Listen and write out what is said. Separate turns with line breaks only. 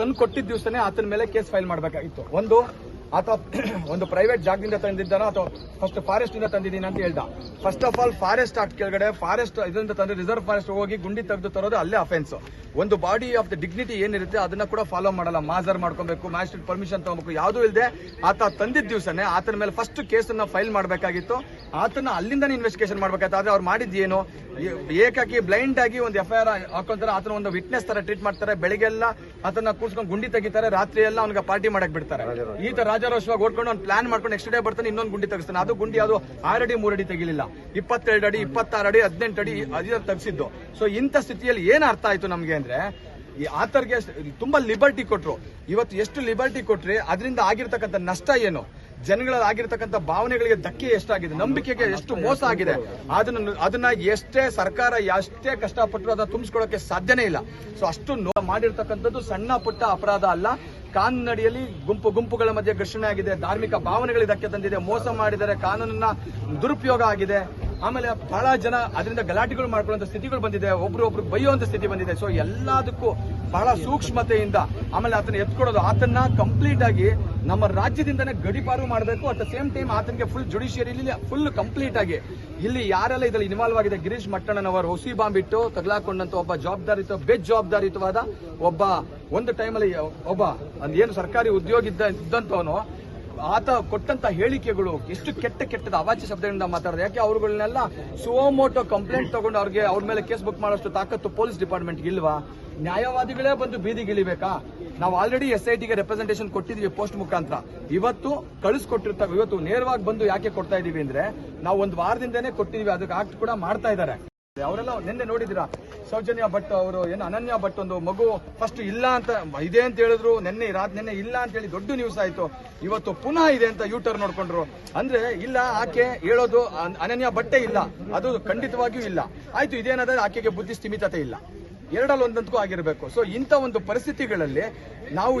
ತಂದು ಕೊಟ್ಟಿದ್ದ ದಿವಸನೇ ಆತನ ಮೇಲೆ ಕೇಸ್ ಫೈಲ್ ಮಾಡಬೇಕಾಗಿತ್ತು. ಒಂದು, ಆತ ಒಂದು ಪ್ರೈವೇಟ್ ಜಾಗದಿಂದ ತಂದಿದ್ದಾನ ಅಥವಾ ಫಸ್ಟ್ ಫಾರೆಸ್ಟ್ ಇಂದ ತಂದಿದ್ದೀನಿ ಅಂತ ಹೇಳ್ದ. First of all forest act ಕೆಳಗಡೆ ಫಾರೆಸ್ಟ್ ಇದರಿಂದ ತಂದು ರಿಸರ್ವ್ ಫಾರೆಸ್ಟ್ ಹೋಗಿ ಗುಂಡಿ ತೆಗೆದು ತರೋದು ಅಲ್ಲೇ ಅಫೆನ್ಸ್ ಒಂದು ಬಾಡಿ ಆಫ್ ದ ಡಿಗ್ನಿಟಿ ಏನಿರುತ್ತೆ ಅದನ್ನ ಕೂಡ ಫಾಲೋ ಮಾಡಲ್ಲ, ಮಾಜರ್ ಮಾಡ್ಕೊಬೇಕು ಮ್ಯಾಜಿಸ್ಟ್ರೇಟ್ ಪರ್ಮಿಷನ್ ತಗೋಬೇಕು, ಯಾವುದೂ ಇಲ್ಲದೆ ಆತ ತಂದಿದ್ದ ದಿವಸನೇ ಆತನ ಮೇಲೆ ಫಸ್ಟ್ ಕೇಸನ್ನ ಫೈಲ್ ಮಾಡಬೇಕಾಗಿತ್ತು. ಆತನ ಅಲ್ಲಿಂದ ಇನ್ವೆಸ್ಟಿಗೇಷನ್ ಮಾಡ್ಬೇಕಾಯ್ತು. ಆದ್ರೆ ಅವ್ರು ಮಾಡಿದ್ದೇನು? ಏನು ಏಕಾಕಿ ಬ್ಲೈಂಡ್ ಆಗಿ ಒಂದು ಎಫ್ ಐ ಆರ್ ಹಾಕೊಂತಾರೆ ಆತನ ಒಂದು ವಿಟ್ನೆಸ್ ತರ ಟ್ರೀಟ್ ಮಾಡ್ತಾರೆ. ಬೆಳಿಗ್ಗೆಲ್ಲ ಆತನ ಕೂರ್ಸ್ಕೊಂಡು ಗುಂಡಿ ತೆಗಿತಾರೆ. ರಾತ್ರಿ ಎಲ್ಲ ಅವ್ನಿಗೆ ಪಾರ್ಟಿ ಮಾಡಕ್ ಬಿಡ್ತಾರೆ. ಈತ ರಾಜಾರೋಷವಾಗಿ ಓಡ್ಕೊಂಡು ಒಂದು ಪ್ಲಾನ್ ಮಾಡ್ಕೊಂಡು ನೆಕ್ಸ್ಟ್ ಡೇ ಬರ್ತಾನೆ ಇನ್ನೊಂದು ಗುಂಡಿ ತೆಗಿಸ್ತಾನೆ. ಅದು ಗುಂಡಿ ಅದು ಆರಡಿ ಮೂರಡಿ ತೆಗಿಲಿಲ್ಲ. ಇಪ್ಪತ್ತೆರಡು ಅಡಿ ಇಪ್ಪತ್ತಾರು ಅಡಿ ಹದಿನೆಂಟು ಅಡಿ ಅದೇ ತೆಗಿಸಿದ್ದು. ಸೊ ಇಂಥ ಸ್ಥಿತಿಯಲ್ಲಿ ಏನ್ ಅರ್ಥ ಆಯ್ತು ನಮ್ಗೆ ಅಂದ್ರೆ ಈ ಆತರ್ಗೆ ತುಂಬಾ ಲಿಬರ್ಟಿ ಕೊಟ್ರು. ಇವತ್ತು ಎಷ್ಟು ಲಿಬರ್ಟಿ ಕೊಟ್ರಿ ಅದರಿಂದ ಆಗಿರ್ತಕ್ಕಂಥ ನಷ್ಟ ಏನು? ಜನಗಳಲ್ಲಿ ಆಗಿರ್ತಕ್ಕಂಥ ಭಾವನೆಗಳಿಗೆ ಧಕ್ಕೆ ಎಷ್ಟಾಗಿದೆ ನಂಬಿಕೆಗೆ ಎಷ್ಟು ಮೋಸ ಆಗಿದೆ ಅದನ್ನ ಅದನ್ನ ಎಷ್ಟೇ ಸರ್ಕಾರ ಎಷ್ಟೇ ಕಷ್ಟಪಟ್ಟರು ಅದನ್ನ ತುಂಬಿಸ್ಕೊಳ್ಳೋಕೆ ಸಾಧ್ಯನೇ ಇಲ್ಲ. ಸೊ ಅಷ್ಟು ನೋ ಮಾಡಿರ್ತಕ್ಕಂಥದ್ದು ಸಣ್ಣ ಪುಟ್ಟ ಅಪರಾಧ ಅಲ್ಲ. ಕಾನೂನಡಿಯಲ್ಲಿ ಗುಂಪು ಗುಂಪುಗಳ ಮಧ್ಯೆ ಘರ್ಷಣೆ ಆಗಿದೆ ಧಾರ್ಮಿಕ ಭಾವನೆಗಳಿಗೆ ಧಕ್ಕೆ ತಂದಿದೆ ಮೋಸ ಮಾಡಿದರೆ ಕಾನೂನನ್ನ ದುರುಪಯೋಗ ಆಗಿದೆ. ಆಮೇಲೆ ಬಹಳ ಜನ ಅದರಿಂದ ಗಲಾಟೆಗಳು ಮಾಡ್ಕೊಳ್ಳುವಂತ ಸ್ಥಿತಿಗಳು ಬಂದಿದೆ ಒಬ್ರು ಒಬ್ರು ಬೈಯುವಂತ ಸ್ಥಿತಿ ಬಂದಿದೆ. ಸೊ ಎಲ್ಲದಕ್ಕೂ ಬಹಳ ಸೂಕ್ಷ್ಮತೆಯಿಂದ ಆಮೇಲೆ ಆತನ ಎತ್ಕೊಡೋದು. ಆತನ್ನ ಕಂಪ್ಲೀಟ್ ಆಗಿ ನಮ್ಮ ರಾಜ್ಯದಿಂದನೇ ಗಡಿಪಾರು ಮಾಡಬೇಕು. ಅಟ್ ದ ಸೇಮ್ ಟೈಮ್ ಆತನಿಗೆ ಫುಲ್ ಜುಡಿಷಿಯರಿ ಫುಲ್ ಕಂಪ್ಲೀಟ್ ಆಗಿ. ಇಲ್ಲಿ ಯಾರೆಲ್ಲ ಇದರಲ್ಲಿ ಇನ್ವಾಲ್ವ್ ಆಗಿದೆ? ಗಿರೀಶ್ ಮಟ್ಟಣ್ಣನವರು ಹುಸಿ ಬಾಂಬ್ ಇಟ್ಟು ತಗಲಾಕೊಂಡಂತ ಒಬ್ಬ ಜವಾಬ್ದಾರಿತ, ಬೇಜವಾಬ್ದಾರಿತವಾದ ಒಬ್ಬ ಒಂದು ಟೈಮಲ್ಲಿ ಒಬ್ಬ ಏನು ಸರ್ಕಾರಿ ಉದ್ಯೋಗ ಇದ್ದ ಇದ್ದಂತವನು ಆತ ಕೊಟ್ಟಂತ ಹೇಳಿಕೆಗಳು ಎಷ್ಟು ಕೆಟ್ಟ ಕೆಟ್ಟದ ಅವಾಚ್ಯ ಶಬ್ದಗಳಿಂದ ಮಾತಾಡೋದು. ಯಾಕೆ ಅವರುಗಳನ್ನೆಲ್ಲ ಸುವೋಮೋಟೋ ಕಂಪ್ಲೇಂಟ್ ತಗೊಂಡು ಅವ್ರಿಗೆ ಅವ್ರ ಮೇಲೆ ಕೇಸ್ ಬುಕ್ ಮಾಡೋಷ್ಟು ತಾಕತ್ತು ಪೊಲೀಸ್ ಡಿಪಾರ್ಟ್ಮೆಂಟ್ ಇಲ್ವಾ? ನ್ಯಾಯವಾದಿಗಳೇ ಬಂದು ಬೀದಿಗಿಳಿಬೇಕಾ ನಾವು ಆಲ್ರೆಡಿ ಎಸ್ ಐ ಟಿಗೆ ರೆಪ್ರೆಸೆಂಟೇಷನ್ ಕೊಟ್ಟಿದ್ವಿ ಪೋಸ್ಟ್ ಮುಖಾಂತರ. ಇವತ್ತು ಕಳಿಸ್ಕೊಟ್ಟಿರ್ತಾವೆ ಇವತ್ತು ನೇರವಾಗಿ ಬಂದು ಯಾಕೆ ಕೊಡ್ತಾ ಇದೀವಿ ಅಂದ್ರೆ ನಾವು ಒಂದು ವಾರದಿಂದನೇ ಕೊಟ್ಟಿದೀವಿ, ಅದಕ್ಕೆ ಆಕ್ಟ್ ಕೂಡ ಮಾಡ್ತಾ ಇದ್ದಾರೆ ಅವರೆಲ್ಲ ನಿನ್ನೆ ನೋಡಿದಿರಾ ಸೌಜನ್ಯ ಭಟ್ ಅವರು, ಏನು ಅನನ್ಯ ಭಟ್ ಒಂದು ಮಗು ಫಸ್ಟ್ ಇಲ್ಲ ಅಂತ, ಇದೆ ಅಂತ ಹೇಳಿದ್ರು, ನಿನ್ನೆ ರಾತ್ ನಿನ್ನೆ ಇಲ್ಲ ಅಂತ ಹೇಳಿ ದೊಡ್ಡ ನ್ಯೂಸ್ ಆಯ್ತು. ಇವತ್ತು ಪುನಃ ಇದೆ ಅಂತ ಯೂಟರ್ ನೋಡ್ಕೊಂಡ್ರು. ಅಂದ್ರೆ, ಇಲ್ಲ, ಆಕೆ ಹೇಳೋದು ಅನ್- ಅನನ್ಯ ಬಟ್ಟೆ ಇಲ್ಲ. ಅದು ಖಂಡಿತವಾಗಿಯೂ ಇಲ್ಲ. ಆಯ್ತು, ಇದೇನಾದ್ರೆ ಆಕೆಗೆ ಬುದ್ಧಿ ಸ್ಥಿಮಿತತೆ ಇಲ್ಲ. ಎರಡಲ್ಲೊಂದಂತಕ್ಕೂ ಆಗಿರಬೇಕು. ಸೊ ಇಂಥ ಒಂದು ಪರಿಸ್ಥಿತಿಗಳಲ್ಲಿ ನಾವು